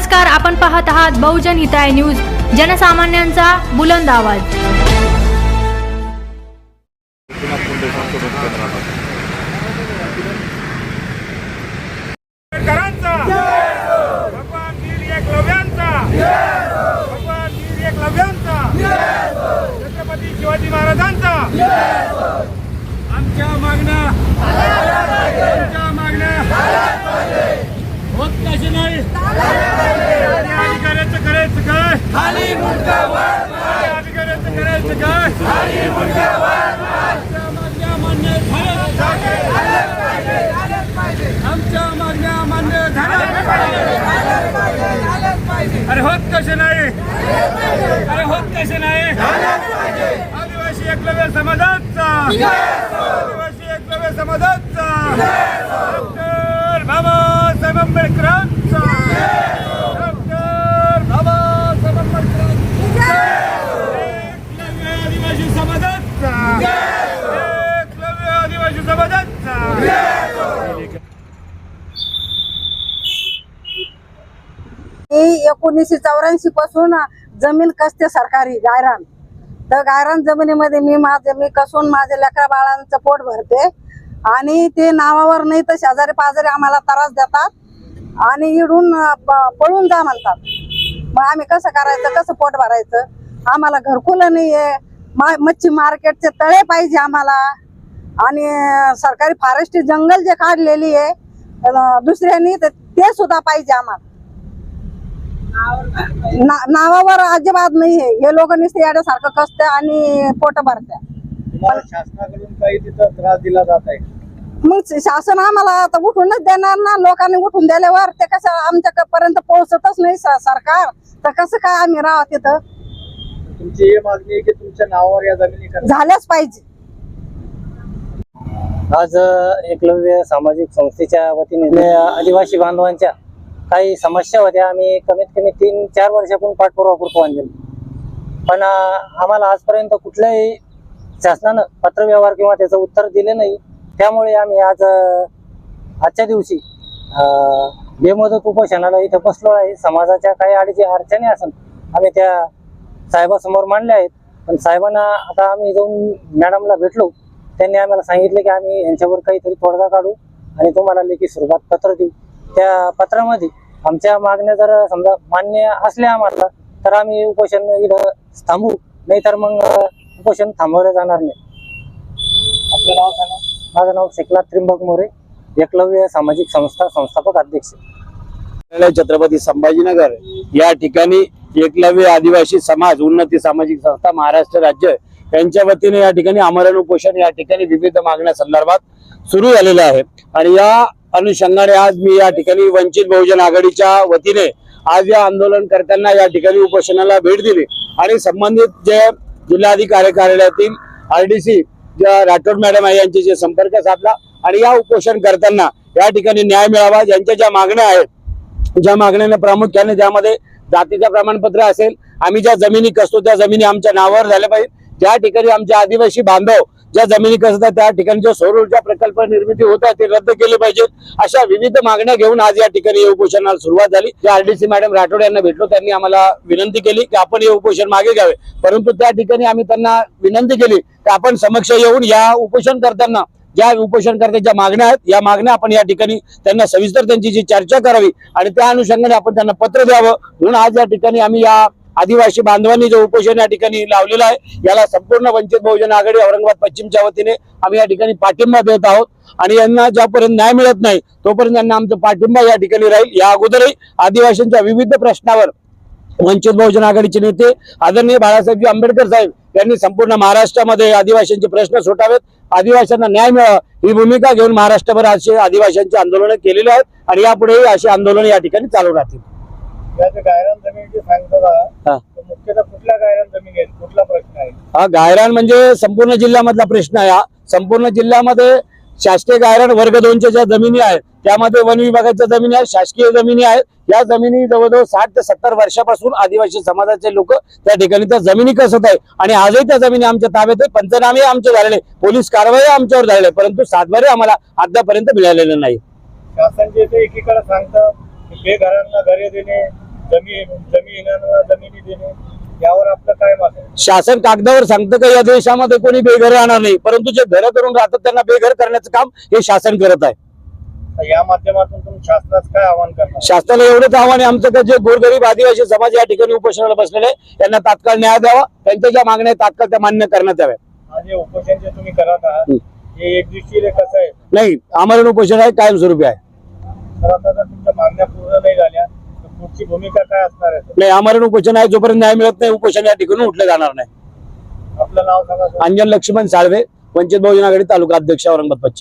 नमस्कार आपण पाहत आहात बहुजन हिताय न्यूज जनसामान्यांचा बुलंद आवाज. छत्रपती शिवाजी महाराजांचा. आमच्या मागण्या. आमच्या मागण्या. होत कशी नाही आणि अधिकाऱ्याचं करायचं काय आणि अधिकाऱ्याचं करायचं काय आमच्या मागण्या मान्य झाल्या आमच्या मागण्या मान्य झाल्या अरे होत कसे नाही अरे होत कसे नाही आदिवासी एकलव्य समाजाचा आदिवासी एकलव्य समाजाचा डॉक्टर बाबासाहेब आंबेडकरांचा डॉक्टर बाबासाहेब आंबेडकरांचा आदिवासी समाजाचा आदिवासी समाजाचा मी एकोणीसशे चौऱ्याऐंशी पासून जमीन कसते सरकारी? गायरान. तर गायरान जमिनीमध्ये मी माझे मी कसून माझे लेकरा बाळांचं पोट भरते. आणि ते नावावर नाही तर शेजारी पाजारी आम्हाला त्रास देतात. आणि इडून पळून जा म्हणतात. मग आम्ही कसं करायचं कसं पोट भरायचं? आम्हाला घरकुल नाही आहे मा मच्छी मार्केटचे तळे पाहिजे आम्हाला. आणि सरकारी फॉरेस्ट जंगल जे काढलेली आहे दुसऱ्यांनी तर ते सुद्धा पाहिजे आम्हाला. ना- नावावर अजिबात नाही आहे. हे लोक नुसते याच्यासारखं कसते आणि पोट भरत्या. शासनाकडून काही तिथं त्रास दिला जात आहे? मग शासन आम्हाला आता उठूनच देणार ना. लोकांनी उठून दिल्यावर ते कसं आमच्या पर्यंत पोहोचतच नाही सरकार. तर कसं काय आम्ही राहा तिथं? तुमची मागणी आहे की तुमच्या नावावर या जमिनी करा. झाल्याच पाहिजे. आज एकलव्य सामाजिक संस्थेच्या वतीने आदिवासी बांधवांच्या काही समस्या होत्या. आम्ही कमीत कमी तीन चार वर्षापासून पाठपुरावा करतो अंजली पण आम्हाला आजपर्यंत कुठल्याही शासनानं पत्रव्यवहार किंवा त्याचं उत्तर दिले नाही. त्यामुळे आम्ही आज आजच्या दिवशी बेमदत उपोषणाला इथं बसलो आहे. समाजाच्या काही अडीची अडचणी असून आम्ही त्या साहेबासमोर मांडल्या आहेत. पण साहेबांना आता आम्ही जाऊन मॅडमला भेटलो. त्यांनी आम्हाला सांगितले की आम्ही यांच्यावर काहीतरी तोडगा काढू आणि तुम्हाला लेखी स्वरूपात पत्र देऊ. त्या पत्रामध्ये आमच्या मागण्या जर समजा मान्य असल्या आम्हाला तर आम्ही उपोषण इथं थांबू. नाही तर मग उपोषण थांबवलं जाणार नाही. आपलं नाव सांगा. माझं नाव शेखनाथ त्रिंबक मोरे एकलव्य सामाजिक संस्था संस्थापक अध्यक्ष. छत्रपती संभाजीनगर. या ठिकाणी एकलव्य आदिवासी समाज उन्नती सामाजिक संस्था महाराष्ट्र राज्य यांच्या वतीने या ठिकाणी आमरण उपोषण या ठिकाणी विविध मागण्या संदर्भात सुरू झालेलं आहे आणि या अनुषंगाने आज मी या ठिकाणी वंचित बहुजन आघाडीच्या वतीने आज या आंदोलनकर्त्यांना या ठिकाणी उपोषणाला भेट दिली. आणि संबंधित जे जिल्हाधिकारी कार्यालयातील आरडीसी ज्या राठोड मॅडम आहे यांच्याशी संपर्क साधला आणि या उपोषण करताना या ठिकाणी न्याय मिळावा यांच्या ज्या मागण्या आहेत ज्या मागण्यांना प्रामुख्याने ज्यामध्ये जातीचं प्रमाणपत्र असेल आम्ही ज्या जमिनी कसतो त्या जमिनी आमच्या नावावर झाल्या पाहिजे ज्या ठिकाणी आमचे आदिवासी बांधव ज्या जमिनी कसतात त्या ठिकाणी जो सौर ऊर्जा प्रकल्प निर्मिती होत आहे ते रद्द केले पाहिजेत. अशा विविध मागण्या घेऊन आज या ठिकाणी हे उपोषणाला सुरुवात झाली. ज्या आरडीसी मॅडम राठोड यांना भेटलो त्यांनी आम्हाला विनंती केली की आपण हे उपोषण मागे घ्यावे. परंतु त्या ठिकाणी आम्ही त्यांना विनंती केली आपण समक्ष येऊन या उपोषण करताना ज्या उपोषणकर्त्यांच्या मागण्या आहेत या मागण्या आपण या ठिकाणी त्यांना सविस्तर त्यांची जी चर्चा करावी आणि त्या अनुषंगाने आपण त्यांना पत्र द्यावं. म्हणून आज या ठिकाणी आम्ही या आदिवासी बांधवांनी जो उपोषण या ठिकाणी लावलेलं आहे याला संपूर्ण वंचित बहुजन आघाडी औरंगाबाद पश्चिमच्या वतीने आम्ही या ठिकाणी पाठिंबा देत आहोत. आणि यांना ज्यापर्यंत न्याय मिळत नाही तोपर्यंत यांना आमचा पाठिंबा या ठिकाणी राहील. या अगोदरही आदिवासींच्या विविध प्रश्नावर वंचित बहुजन आघाडीचे नेते आदरणीय बाळासाहेबजी आंबेडकर साहेब यांनी संपूर्ण महाराष्ट्रामध्ये आदिवासींचे प्रश्न सुटावेत. आदिवासींना न्याय मिळावा. ही भूमिका घेऊन महाराष्ट्रभर असे आदिवासींची आंदोलनं केलेली आहेत आणि यापुढेही अशी आंदोलनं या ठिकाणी चालू राहतील. हा. गायरान जमिनी आहेत? कुठला प्रश्न आहे? हा गायरान म्हणजे संपूर्ण जिल्ह्यामधला प्रश्न आहे. हा संपूर्ण जिल्ह्यामध्ये शासकीय गायरान वर्ग दोनच्या ज्या जमिनी आहेत त्यामध्ये वन विभागाच्या जमिनी आहेत शासकीय जमिनी आहेत. या जमिनी जवळजवळ साठ ते सत्तर वर्षापासून आदिवासी समाजाचे लोक त्या ठिकाणी त्या जमिनी कसत आहे आणि आजही त्या जमिनी आमच्या ताब्यात आहे पंचनामे आमचे झालेले पोलीस कारवाई आमच्यावर झालेले परंतु सातबारे आम्हाला अद्यापर्यंत मिळालेले नाही. शासन जे ते एकीकडे सांगतं बेघरांना घरे देणे जमीन जमिनींना जमिनी देणे. यावर आपलं काय मत आहे? शासन कागदावर सांगतं का या देशामध्ये कोणी बेघर राहणार नाही? परंतु जे घरं करून राहतात त्यांना बेघर करण्याचं काम हे शासन करत आहे. तर या माध्यमातून तुम्ही शासनाचं काय आवाहन करणार? शासनाला एवढंच आव्हान आहे. आमचं का जे गोरगरीब आदिवासी समाज या ठिकाणी उपोषणाला बसलेले आहे, त्यांना तात्काळ न्याय द्यावा. त्यांच्या ज्या मागण्या आहेत तात्काळ त्या मान्य करण्यात याव्या हा जे उपोषण जे तुम्ही करत आहात हं. एक कसं आहे? नाही आमरण उपोषण आहे कायमस्वरूपी आहे. तर आता जर तुमच्या मागण्या पूर्ण नाही झाल्या पुढची भूमिका काय असणार आहे? नाही आमरण उपोषण आहे जोपर्यंत न्याय मिळत नाही उपोषण या ठिकाणी उठलं जाणार नाही. आपलं नाव सांगा सर. अंजन लक्ष्मण साळवे वंचित बहुजन आघाडी तालुका अध्यक्ष औरंगाबाद पश्चिम